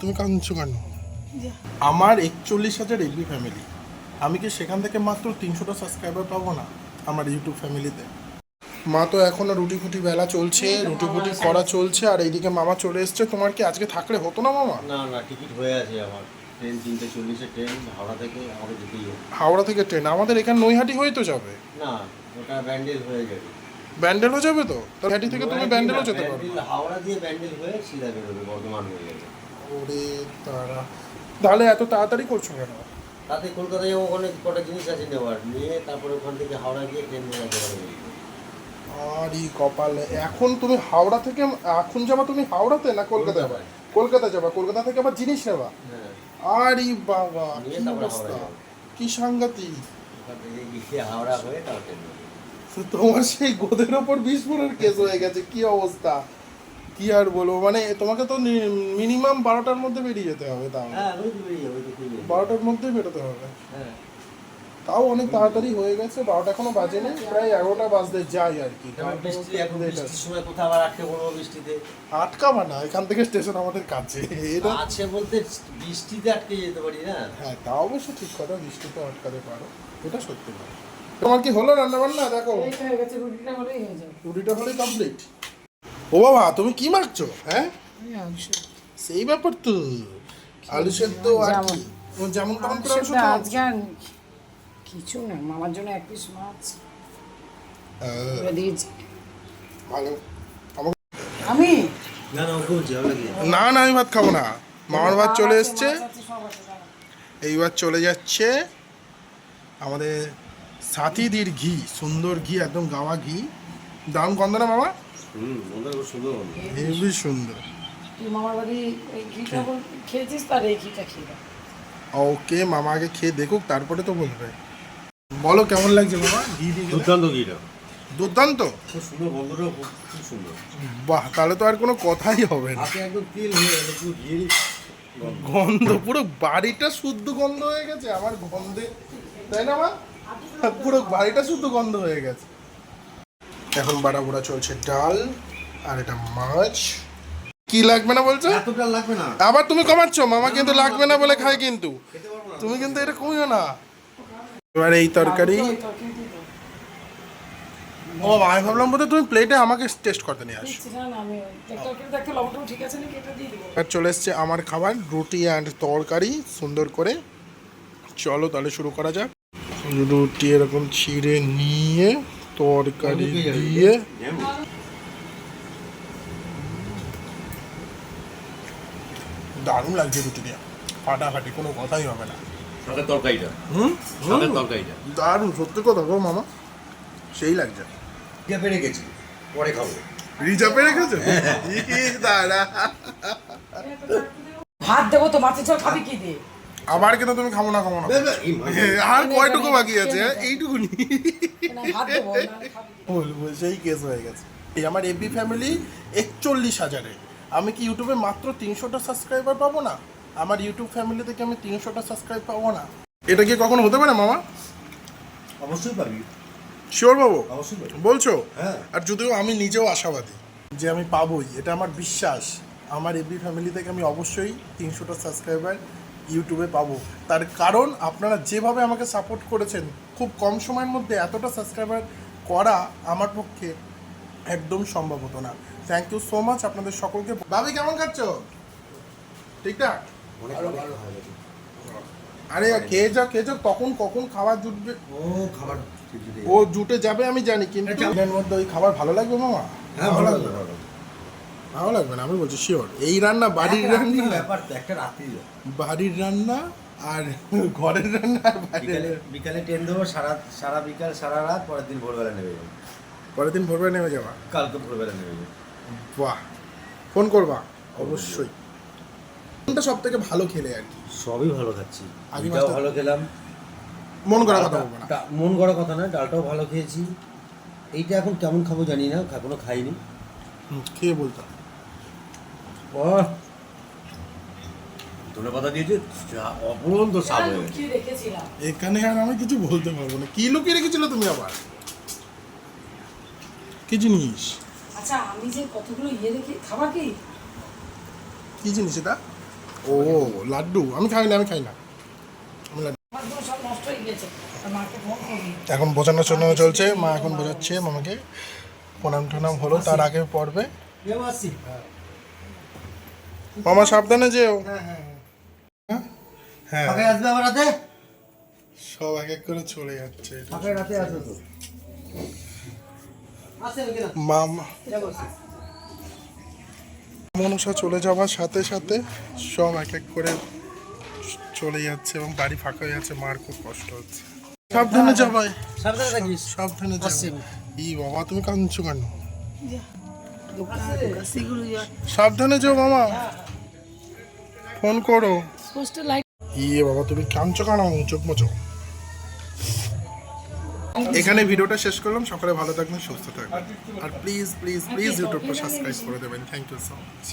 তুমি কাঁদছো কেন আমার একচল্লিশ হাজার এবি ফ্যামিলি। আমি কি সেখান থেকে মাত্র তিনশোটা সাবস্ক্রাইবার পাবো না আমার ইউটিউব ফ্যামিলিতে? মা তো এখনও রুটি ফুটি বেলা চলছে রুটি ফুটি করা চলছে আর এইদিকে মামা চলে এসছে। তোমার কি আজকে থাকলে হতো না মামা? না না টিকিট হয়ে আছে আমার। ট্রেন তিনটে চল্লিশে ট্রেন হাওড়া থেকে আমাকে যেতেই হবে। হাওড়া থেকে ট্রেন? আমাদের এখানে নৈহাটি হয়ে তো যাবে। না ওটা ব্যান্ডেল হয়ে যাবে। ব্যান্ডেলও যাবে তো? নৈহাটি থেকে তুমি ব্যান্ডেলও যেতে ব্যান্ডেল হাওড়া দিয়ে ব্যান্ডেল হয়ে সিধা বেরোবে বর্ধমান হয়ে যাবে। ওরে তারা তাহলে এত তাড়াতাড়ি করছ কেন? তাতে কলকাতায় যাব ওখানে কটা জিনিস আছে নেওয়ার নিয়ে তারপরে ওখান থেকে হাওড়া গিয়ে ট্রেন নিয়ে যেতে পারবে আরে কপালে এখন তুমি হাওড়া থেকে এখন যাবা তুমি হাওড়াতে না কলকাতা যাবা? কলকাতা যাবা কলকাতা থেকে আবার জিনিস নেবা? হ্যাঁ। আরে বাবা কি অবস্থা। কি সাংঘাতিক। হাওড়া হয়ে তোমার সেই গোদের ওপর বিস্ফোরণ কেস হয়ে গেছে কি অবস্থা? কি আর বলব? মানে তোমাকে তো মিনিমাম বারোটার মধ্যে বেরিয়ে যেতে হবে তাও। হ্যাঁ। বারোটার মধ্যেই বেরোতে হবে। হ্যাঁ। তাও অনেক তাড়াতাড়ি হয়ে গেছে বারোটা এখনও বাজেনি প্রায় এগারোটা বাজতে যাই আর কি। আটকাবা না এখান থেকে স্টেশন আমাদের কাছে। এটা আছে বলতে বৃষ্টিতে আটকে যেতে পারি না। হ্যাঁ তা অবশ্য ঠিক কথা বৃষ্টিতে আটকাতে পারো। এটা সত্যি কথা। তোমার কি হলো রান্না বান্না দেখো হয়ে গেছে রুটিটা হলেই রুটিটা হলে কমপ্লিট ও বাবা তুমি কি মাখছো হ্যাঁ? সেই ব্যাপার তো। আলু সেদ্ধ আর কি? যেমন। তেমন করে আলু আজকে কিছু না মামার জন্য এক পিস মাছ। ভালো। আমি? না না আমি ভাত খাব না। মামার ভাত চলে এসছে। এইবার চলে যাচ্ছে আমাদের সাথীদির ঘি সুন্দর ঘি একদম গাওয়া ঘি। দাম গন্ধ না মামা? হুম সুন্দর হেবি সুন্দর। তুই মামার বাড়ি এই ঘিটা বল- খেয়েছিস? তার এই ঘিটা খেয়ে দেখ। ওকে মামা আগে খেয়ে দেখুক তারপরে তো বলবে। বলো কেমন লাগছে মামা? ঘি দিয়ে দুর্দান্ত ঘিটা। দুর্দান্ত? খুব সুন্দর গন্ধটাও খুব খুব সুন্দর। বাহ তাহলে তো আর কোনো কথাই হবে না। একদম তেল হয়ে গেল পুরো ঘিয়েরই গন্ধ। গন্ধ পুরো বাড়িটা শুদ্ধ গন্ধ হয়ে গেছে আমার গন্ধে। তাই না মা? পুরো বাড়িটা শুদ্ধ গন্ধ হয়ে গেছে। এখন বাড়া বুড়া চলছে ডাল আর এটা মাছ। কি লাগবে না বলছো? লাগবে না। আবার তুমি কমাচ্ছ মামা কিন্তু লাগবে না বলে খায় কিন্তু। তুমি কিন্তু এটা কমিও না। এবার এই তরকারি। ও আমি ভাবলাম বোধহয় তুমি প্লেটে আমাকে টেস্ট করতে নিয়ে আসো। এবার চলে এসছে আমার খাবার রুটি অ্যান্ড তরকারি সুন্দর করে। চলো তাহলে শুরু করা যাক। রুটি এরকম ছিঁড়ে নিয়ে তরকারি দিয়ে দারুণ লাগছে রুটি দিয়ে ফাটাফাটি কোনো কথাই হবে না শাকের তরকারিটা হুম শাকের তরকারিটা দারুণ সত্যি কথা গো মামা সেই লাগছে দিয়ে পেরে পরে খাব রিজার্ভে রেখেছো দাঁড়া ভাত দেবো তো মাছের ঝোল খাবি কি দিয়ে আবার কেন তুমি খাব না খাব না আর কয়টুকু বাকি আছে এইটুকুনি কি? বলব সেই কেস হয়ে গেছে। এই আমার এফবি ফ্যামিলি একচল্লিশ হাজারে। আমি কি ইউটিউবে মাত্র তিনশোটা সাবস্ক্রাইবার পাবো না? আমার ইউটিউব ফ্যামিলি থেকে আমি তিনশোটা সাবস্ক্রাইব পাবো না? এটা কি কখনো হতে পারে মামা? অবশ্যই পাবি শিওর বাবু? বলছো? হ্যাঁ। আর যদিও আমি নিজেও আশাবাদী যে আমি পাবোই এটা আমার বিশ্বাস। আমার এফবি ফ্যামিলি থেকে আমি অবশ্যই তিনশোটা সাবস্ক্রাইবার ইউটিউবে পাবো। তার কারণ আপনারা যেভাবে আমাকে সাপোর্ট করেছেন খুব কম সময়ের মধ্যে এতটা সাবস্ক্রাইবার করা আমার পক্ষে একদম সম্ভব হতো না। থ্যাংক ইউ সো মাচ আপনাদের সকলকে। ভাবি কেমন খাচ্ছ? ঠিকঠাক? আরে খেয়ে যাও খেয়ে যাও তখন কখন খাবার জুটবে? ও খাবার ও জুটে যাবে আমি জানি কিন্তু এর মধ্যে ওই খাবার ভালো লাগবে মামা? হ্যাঁ ভালো লাগবে। ভালো লাগবে। না আমি বলছি শিওর এই রান্না বাড়ির রান্না? ব্যাপার তো একটা রাত্রি বাড়ির রান্না আর ঘরের রান্না আর বিকালে বিকালে ট্রেন দেবো সারা সারা বিকাল সারা রাত পরের দিন ভোরবেলা নেমে যাব। পরের দিন ভোরবেলা নেমে যাওয়া কালকে ভোরবেলা নেমে যাব। বাহ ফোন করবা? অবশ্যই। কোনটা সব থেকে ভালো খেলে আর কি? সবই ভালো খাচ্ছি। আগে এটাও ভালো খেলাম। মন করার কথা বলব না। মন করার কথা না ডালটাও ভালো খেয়েছি। এইটা এখন কেমন খাব জানি না এখনও খাইনি। খেয়ে বলতো। ধনে পাতা দিয়েছে? যা অপরন্ত স্বাদ এখানে আর আমি কিছু বলতে পারব না। কি লুকিয়ে রেখেছিল তুমি আবার? কি জিনিস? আচ্ছা আমি যে কতগুলো ইয়ে রেখে খাবার কি? কি জিনিস এটা? ও লাড্ডু। আমি খাই না আমি খাই না। আমি লাড্ডু। হয়ে এখন বোঝানোর জন্য চলছে। মা এখন বোঝাচ্ছে মামাকে প্রণাম টনাম হলো তার আগে পড়বে। মামা সাবধানে যেও। হ্যাঁ হ্যাঁ হ্যাঁ? ফাঁকে আসবে আবার রাতে? সব এক এক করে চলে যাচ্ছে। রাতে আসবে তো। মামা। মনসা চলে যাওয়ার সাথে সাথে সব এক এক করে চলে যাচ্ছে এবং বাড়ি ফাঁকা হয়ে যাচ্ছে মার খুব কষ্ট হচ্ছে। সাবধানে যাবাই সাবধানে থাকিস। সাবধানে যাবে ই বাবা তুমি কাঁদছো কেন? সাবধানে যাও মামা। ফোন করো। পোস্টে লাইট ইয়ে বাবা তুমি কাঁদছো কেন? চোখ মোচো এখানে ভিডিওটা শেষ করলাম। সকালে ভালো থাকবেন সুস্থ থাকবেন। আর প্লিজ প্লিজ প্লিজ ইউটিউবটা সাবস্ক্রাইব করে দেবেন। Thank you so much